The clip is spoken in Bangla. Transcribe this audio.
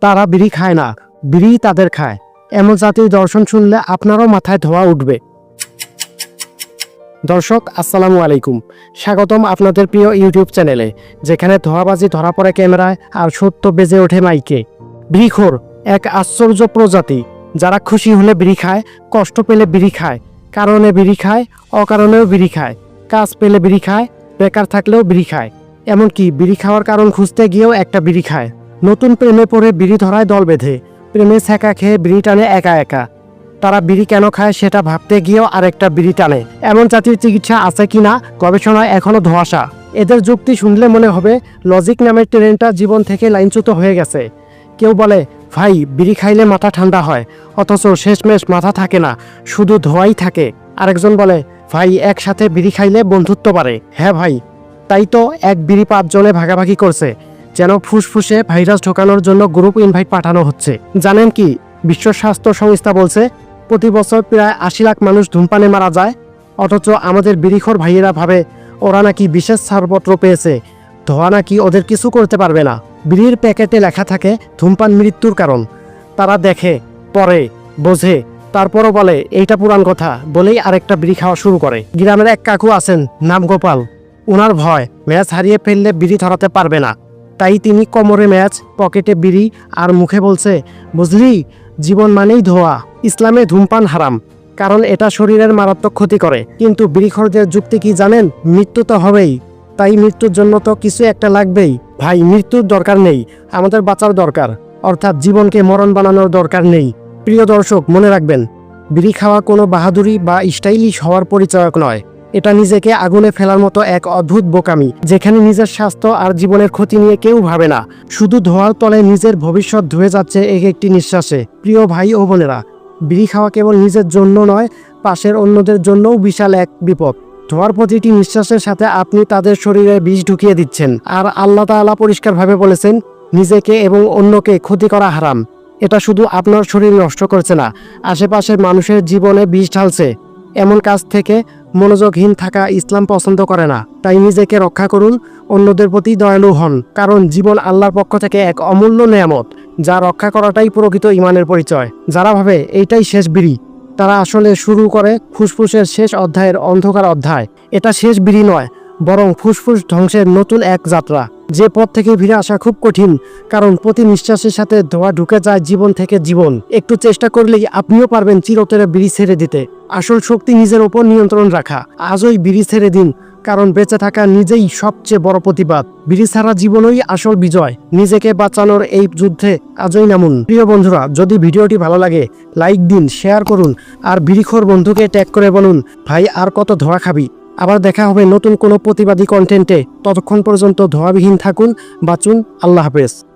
তারা বিড়ি খায় না বিড়ি তাদের খায়। এমন জাতির দর্শন শুনলে আপনারও মাথায় ধোয়া উঠবে। দর্শক, আসসালামু আলাইকুম। স্বাগতম আপনাদের প্রিয় ইউটিউব চ্যানেলে, যেখানে ধোয়াবাজি ধরা পড়ে ক্যামেরায় আর সত্য বেজে ওঠে মাইকে। বিড়িখোর, এক আশ্চর্য প্রজাতি। যারা খুশি হলে বিড়ি খায়, কষ্ট পেলে বিড়ি খায়। কারণে বিড়ি খায়, অকারণেও বিড়ি খায়। কাজ পেলে বিড়ি খায়, বেকার থাকলেও বিড়ি খায়। এমনকি বিড়ি খাওয়ার কারণ খুঁজতে গিয়েও একটা বিড়ি খায়। নতুন প্রেমে পড়ে বিড়ি ধরায় দল বেঁধে, প্রেমে ছ্যাঁকা খেয়ে বিড়ি টানে একা একা। তারা বিড়ি কেন খায় সেটা ভাবতে গিয়েও আরেকটা বিড়ি টানে। এমন জাতির চিকিৎসা আছে কিনা গবেষণায় এখনও ধোয়াশা। এদের যুক্তি শুনলে মনে হবে লজিক নামের ট্রেনটা জীবন থেকে লাইনচ্যুত হয়ে গেছে। কেউ বলে, ভাই, বিড়ি খাইলে মাথা ঠান্ডা হয়, অথচ শেষমেশ মাথা থাকে না, শুধু ধোয়াই থাকে। আরেকজন বলে, ভাই, একসাথে বিড়ি খাইলে বন্ধুত্ব বাড়ে। হ্যাঁ ভাই। তাই তো এক বিড়ি পাঁচজনে ভাগাভাগি করছে। যেন ফুসফুসে ভাইরাস ঢোকানোর জন্য গ্রুপ ইনভাইট পাঠানো হচ্ছে। জানেন কি? বিশ্ব স্বাস্থ্য সংস্থা বলছে, প্রতি বছর প্রায় আশি লাখ মানুষ ধূমপানে মারা যায়। অথচ আমাদের বিড়িখোর ভাইয়েরা ভাবে, ওরা নাকি বিশেষ ছাড়পত্র পেয়েছে। ধোয়া নাকি ওদের কিছু করতে পারবে না। বিড়ির প্যাকেটে লেখা থাকে, ধূমপান মৃত্যুর কারণ। তারা দেখে পরে বোঝে, তারপরও বলে, এইটা পুরান কথা। বলেই আরেকটা বিড়ি খাওয়া শুরু করে। গ্রামের এক কাকু আছেন, নাম গোপাল। ওনার ভয়, ম্যাচ হারিয়ে ফেললে বিড়ি ধরাতে পারবে না। তাই তিনি কোমরে ম্যাচ, পকেটে বিড়ি আর মুখে বলছে, বুঝলি, জীবন মানেই ধোয়া, ইসলামে ধূমপান হারাম। কারণ এটা শরীরের মারাত্মক ক্ষতি করে। কিন্তু বিড়িখরদের যুক্তি কি জানেন? মৃত্যু তো হবেই। তাই মৃত্যুর জন্য তো কিছু একটা লাগবেই। ভাই, মৃত্যুর দরকার নেই। আমাদের বাঁচার দরকার। অর্থাৎ জীবনকে মরণ বানানোর দরকার নেই। প্রিয় দর্শক, মনে রাখবেন, বিড়ি খাওয়া কোনো বাহাদুরি বা স্টাইলিশ হওয়ার পরিচয়ক নয়। এটা নিজেকে আগুনে ফেলার মতো এক অদ্ভুত বোকামি, যেখানে নিজের স্বাস্থ্য আর জীবনের ক্ষতি নিয়ে কেউ ভাবে না। শুধু ধোয়ার তলে নিজের ভবিষ্যৎ ধুয়ে যাচ্ছে এক একটি নিঃশ্বাসে। প্রিয় ভাই ও বোনেরা, বিড়ি খাওয়া কেবল নিজের জন্য নয়, পাশের অন্যদের জন্যও বিশাল এক বিপদ। ধোয়ার প্রতিটি নিঃশ্বাসের সাথে আপনি তাদের শরীরে বিষ ঢুকিয়ে দিচ্ছেন, আর আল্লাহ তাআলা পরিষ্কারভাবে বলেছেন, নিজেকে এবং অন্যকে ক্ষতি করা হারাম। এটা শুধু আপনার শরীর নষ্ট করছে না, আশেপাশের মানুষের জীবনে বিষ ঢালছে। এমন কাজ থেকে মনোযোগহীন থাকা ইসলাম পছন্দ করে না। তাই নিজেকে রক্ষা করুন, অন্যদের প্রতি দয়ালু হন, কারণ জীবন আল্লাহর পক্ষ থেকে এক অমূল্য নিয়ামত, যা রক্ষা করাটাই প্রকৃত ইমানের পরিচয়। যারা ভাবে এইটাই শেষ বিড়ি, তারা আসলে শুরু করে ফুসফুসের শেষ অধ্যায়ের অন্ধকার অধ্যায়। এটা শেষ বিড়ি নয় বরং ফুসফুস ধ্বংসের নতুন এক যাত্রা। যে পথ থেকে ফিরে আসা খুব কঠিন, কারণ প্রতি নিঃশ্বাসের সাথে ধোয়া ঢুকে যায় জীবন থেকে জীবন। একটু চেষ্টা করলেই আপনিও পারবেন চিরতরে বিড়ি ছেড়ে দিতে। আসল শক্তি নিজের ওপর নিয়ন্ত্রণ রাখা। আজই বিড়ি ছেড়ে দিন, কারণ বেঁচে থাকা নিজেই সবচেয়ে বড় প্রতিবাদ। বিড়ি ছাড়া জীবনই আসল বিজয়। নিজেকে বাঁচানোর এই যুদ্ধে আজই নামুন। প্রিয় বন্ধুরা, যদি ভিডিওটি ভালো লাগে, লাইক দিন, শেয়ার করুন, আর বিড়িখোর বন্ধুকে ট্যাগ করে বলুন, ভাই, আর কত ধোয়া খাবি? আবার দেখা হবে নতুন কোনো প্রতিবাদী কন্টেন্টে ততক্ষণ পর্যন্ত ধোয়াবিহীন থাকুন বাঁচুন আল্লাহ হাফেজ।